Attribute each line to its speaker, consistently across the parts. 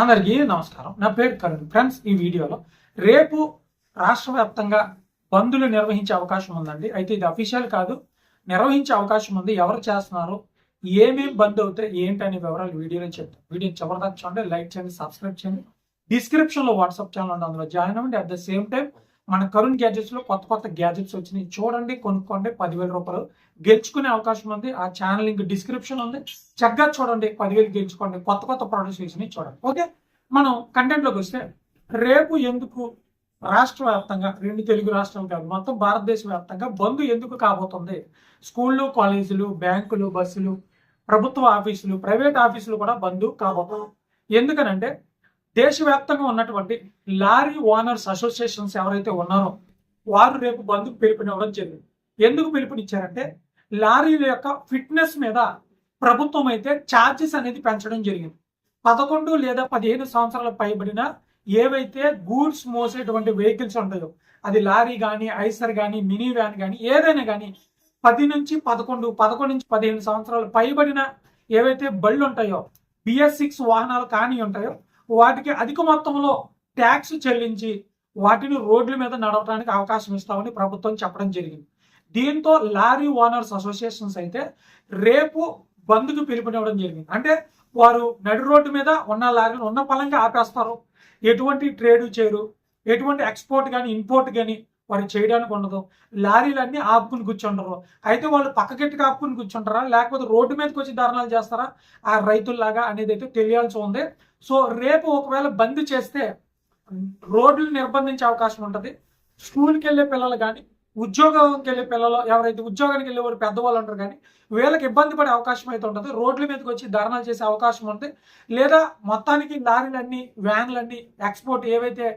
Speaker 1: అందరికీ నమస్కారం. నా పేరు కరుణ్. ఫ్రెండ్స్ ఈ వీడియోలో రేపు రాష్ట్ర వ్యాప్తంగా బంద్లు నిర్వహించే అవకాశం ఉందండి. అయితే ఇది అఫీషియల్ కాదు. నిర్వహించే అవకాశం ఉంది. ఎవరు చేస్తున్నారు? ఏమేమి బంద్ అవుతాయి? ఏంటి వివరాలు వీడియోలో చెప్తాను వీడియో చివరిదాకా చూడండి. లైక్ చేయండి సబ్స్క్రైబ్ చేయండి. డిస్క్రిప్షన్లో వాట్సాప్ ఛానల్ ఉంది. అందులో జాయిన్ అవ్వండి. అట్ ద సేమ్ టైం మన కరుణ్ గ్యాజెట్స్లో కొత్త కొత్త గ్యాజెట్స్ వచ్చినాయి. చూడండి కొనుక్కోండి. పదివేల రూపాయలు. గెలుచుకునే అవకాశం ఉంది. ఆ ఛానల్ లింక్ డిస్క్రిప్షన్ ఉంది. చక్కగా చూడండి. పదివేలు గెలుచుకోండి. కొత్త కొత్త ప్రొడక్ట్స్ వేసినాయి చూడండి. ఓకే? మనం కంటెంట్లోకి వస్తే రేపు ఎందుకు రాష్ట్ర వ్యాప్తంగా రెండు తెలుగు రాష్ట్రాలు కాదు మొత్తం భారతదేశ వ్యాప్తంగా బంద్ ఎందుకు కాబోతుంది? స్కూళ్ళు కాలేజీలు బ్యాంకులు బస్సులు ప్రభుత్వ ఆఫీసులు ప్రైవేట్ ఆఫీసులు కూడా బంద్ కాబోతుంది ఎందుకనంటే దేశవ్యాప్తంగా ఉన్నటువంటి లారీ ఓనర్స్ అసోసియేషన్స్ ఎవరైతే ఉన్నారో వారు రేపు బంద్కు పిలుపునివ్వడం జరిగింది. ఎందుకు పిలుపునిచ్చారంటే లారీల యొక్క ఫిట్నెస్ మీద ప్రభుత్వం అయితే ఛార్జెస్ అనేది పెంచడం జరిగింది. పదకొండు లేదా పదిహేను సంవత్సరాల పైబడిన ఏవైతే గూడ్స్ మోసేటువంటి వెహికల్స్ ఉంటాయో అది లారీ కానీ ఐసర్ కానీ మినీ వ్యాన్ కానీ ఏదైనా కానీ పది నుంచి పదకొండు పదకొండు నుంచి పదిహేను సంవత్సరాలు పైబడిన ఏవైతే బళ్ళు ఉంటాయో బిఎస్ సిక్స్ వాహనాలు కానీ ఉంటాయో వాటికి అధిక మొత్తంలో ట్యాక్స్ చెల్లించి వాటిని రోడ్ల మీద నడవడానికి అవకాశం ఇస్తామని ప్రభుత్వం చెప్పడం జరిగింది. దీంతో లారీ ఓనర్స్ అసోసియేషన్స్ అయితే రేపు బంద్కు పిలుపునివ్వడం జరిగింది. అంటే వారు నడి రోడ్డు మీద ఉన్న లారీలు ఉన్న పలంగా ఆపేస్తారు. ఎటువంటి ట్రేడ్ చేయరు. ఎటువంటి ఎక్స్పోర్ట్ కానీ ఇంపోర్ట్ కానీ వారికి చేయడానికి ఉండదు. లారీలన్నీ ఆపుకుని కూర్చుంటారు. అయితే వాళ్ళు పక్కకెట్టుకు ఆపుకుని కూర్చుంటారా? లేకపోతే రోడ్డు మీదకి వచ్చి ధర్నాలు చేస్తారా? ఆ రైతుల్లాగా అనేది అయితే తెలియాల్సి ఉంది. సో రేపు ఒకవేళ బంద్ చేస్తే రోడ్లు నిర్బంధించే అవకాశం ఉంటుంది. స్కూల్కి వెళ్ళే పిల్లలు కానీ ఉద్యోగంకి వెళ్ళే పిల్లలు ఎవరైతే ఉద్యోగానికి వెళ్ళే వారు పెద్దవాళ్ళు ఉంటారు కానీ వీళ్ళకి ఇబ్బంది పడే అవకాశం అయితే ఉంటుంది. రోడ్ల మీదకి వచ్చి ధర్నాలు చేసే అవకాశం ఉంది. లేదా మొత్తానికి లారీలన్నీ వ్యాన్లన్నీ ఎక్స్పోర్ట్ ఏవైతే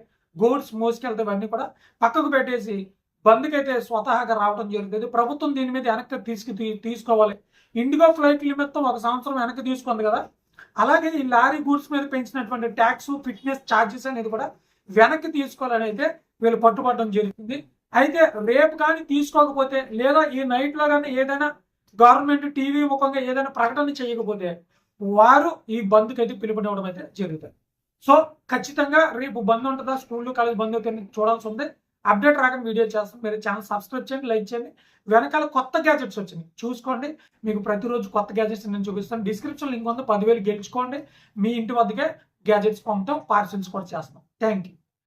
Speaker 1: గోడ్స్ మోసుకెళ్తే ఇవన్నీ కూడా పక్కకు పెట్టేసి బంద్కైతే స్వతహాగా రావడం జరుగుతుంది. ప్రభుత్వం దీని మీద వెనక్కి తీసుకు తీ- తీసుకోవాలి. ఇండిగో ఫ్లైట్ నిమిత్తం ఒక సంవత్సరం వెనక్కి తీసుకుంది కదా. అలాగే ఈ లారీ గూడ్స్ మీద పెంచినటువంటి ట్యాక్స్ ఫిట్నెస్ ఛార్జెస్ అనేది కూడా వెనక్కి తీసుకోవాలని అయితే వీళ్ళు పట్టుబడడం జరుగుతుంది. అయితే రేపు కానీ తీసుకోకపోతే లేదా ఈ నైట్లో కానీ ఏదైనా గవర్నమెంట్ టీవీ ముఖంగా ఏదైనా ప్రకటన చేయకపోతే వారు ఈ బంద్కి అయితే పిలుపునివ్వడం అయితే జరుగుతుంది. సో ఖచ్చితంగా రేపు బంద్ ఉంటుందా? స్కూళ్ళు కాలేజ్ బంద్ అవుతుంది చూడాల్సి ఉంది. అప్డేట్ రాకుండా వీడియో చేస్తాం. మీరు ఛానల్ సబ్స్క్రైబ్ చేయండి లైక్ చేయండి. వెనకాల కొత్త గ్యాజెట్స్ వచ్చినాయి. చూసుకోండి. మీకు ప్రతిరోజు కొత్త గ్యాజెట్స్ నేను చూపిస్తాను. డిస్క్రిప్షన్ లింక్ ఉంది. పదివేలు గెలుచుకోండి. మీ ఇంటి వద్దకే గ్యాజెట్స్ పంపుతాం. పార్సిల్స్ కూడా చేస్తాం. Thank you